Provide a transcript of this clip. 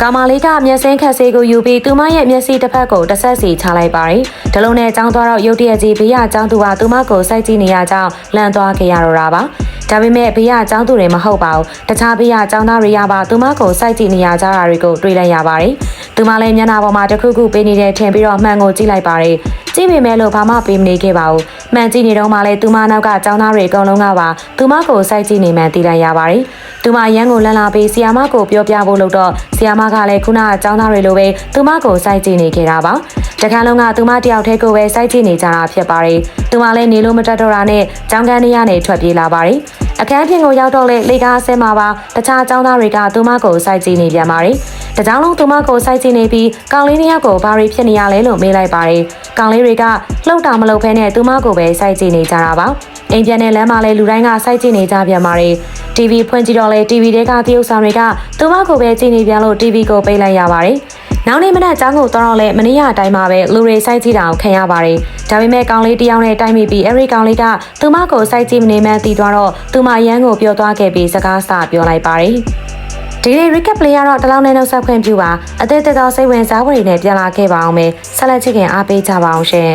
ကောင်မလေးကမျက်စင်းခက်ဆေးကိုယူပြီးသူမရဲ့မျက်စိတစ်ဖက်ကိုတစ်ဆက်စီချလိုက်ပါတယ်။ဒလုံးနဲ့ចောင်းသွားတော့ရုတ်တရက်ကြီးဘေးကចောင်းသူကသူမကိုစိုက်ကြည့်နေရကြောင်းလန့်သွားခဲ့ရတော့တာပါ။ဒါပေမဲ့ဘေးကចောင်းသူတွေမဟုတ်ပါဘူး။တခြားဘေးကចောင်းသားတွေရပါသူမကိုစိုက်ကြည့်နေရကြတာတွေကိုတွေ့လိုက်ရပါတယ်။ သူမလည်းမျက်နှာပေါ်မှာတစ်ခုခုပေးနေတဲ့ထင်ပြီးတော့မှန်ကိုကြည့်လိုက်ပါတယ်။ကြည့်ပေမဲ့လို့ဘာမှပေးမနေခဲ့ပါဘူး။မှန်ကြည့်နေတော့မှလည်းသူမနောက်ကចောင်းသားတွေအကုန်လုံးကပါသူမကိုစိုက်ကြည့်နေမှန်းသိလိုက်ရပါတယ်။သူမရန်ကိုလန်လာပြီးဆီယာမကိုပြောပြဖို့လို့တော့ဆီယာမကလည်းခုနကចောင်းသားတွေလိုပဲသူမကိုစိုက်ကြည့်နေခဲ့တာပါ။တခါလုံးကသူမတယောက်တည်းကိုပဲစိုက်ကြည့်နေကြတာဖြစ်ပါတယ်။သူမလည်းနေလို့မတက်တော့တာနဲ့ចောင်းကန်းနေရနေထွက်ပြေးလာပါတယ်။ အခန်းပြင်ကိုရောက်တော့လေလေကားဆဲမှာပါတခြားចောင်းသားတွေကသူမကိုစိုက်ကြည့်နေပြန်ပါတယ်။တကြောင်လုံးသူမကိုစိုက်ကြည့်နေပြီးကောင်လေးနှစ်ယောက်ကိုဘာတွေဖြစ်နေရလဲလို့မေးလိုက်ပါတယ်။ကောင်လေးတွေကလှုပ်တာမလုပ်ဖဲနဲ့သူမကိုပဲစိုက်ကြည့်နေကြတာပါ။အိမ်ပြန်တဲ့လမ်းမှာလည်းလူတိုင်းကစိုက်ကြည့်နေကြပြန်ပါတယ်။ TV ဖွင့်ကြည့်တော့လေ TV တွေကတရုပ်ဆောင်တွေကသူမကိုပဲကြည့်နေပြန်လို့ TV ကိုပိတ်လိုက်ရပါတယ်။ နောက်နေ့မနက်ကျောင်းကိုတော့တော့လဲမနေ့ကအတိုင်းမှာပဲလူတွေစိုက်ကြည့်တာကိုခံရပါတယ်။ဒါပေမဲ့ကောင်လေးတယောက်နဲ့တိုက်မိပြီးအဲဒီကောင်လေးကသူမကိုစိုက်ကြည့်မနေမှန်းသိသွားတော့သူမရန်ကိုပြောသွားခဲ့ပြီးစကားစပြောလိုက်ပါတယ်။ဒီနေ့ recap play ကတော့တလောင်းနဲ့နှုတ်ဆက်ခွင့်ပြုပါအသက်သက်သောစိတ်ဝင်စားဖွယ်တွေနဲ့ပြန်လာခဲ့ပါအောင်မယ်ဆက်လက်ချစ်ခင်အားပေးကြပါအောင်ရှင်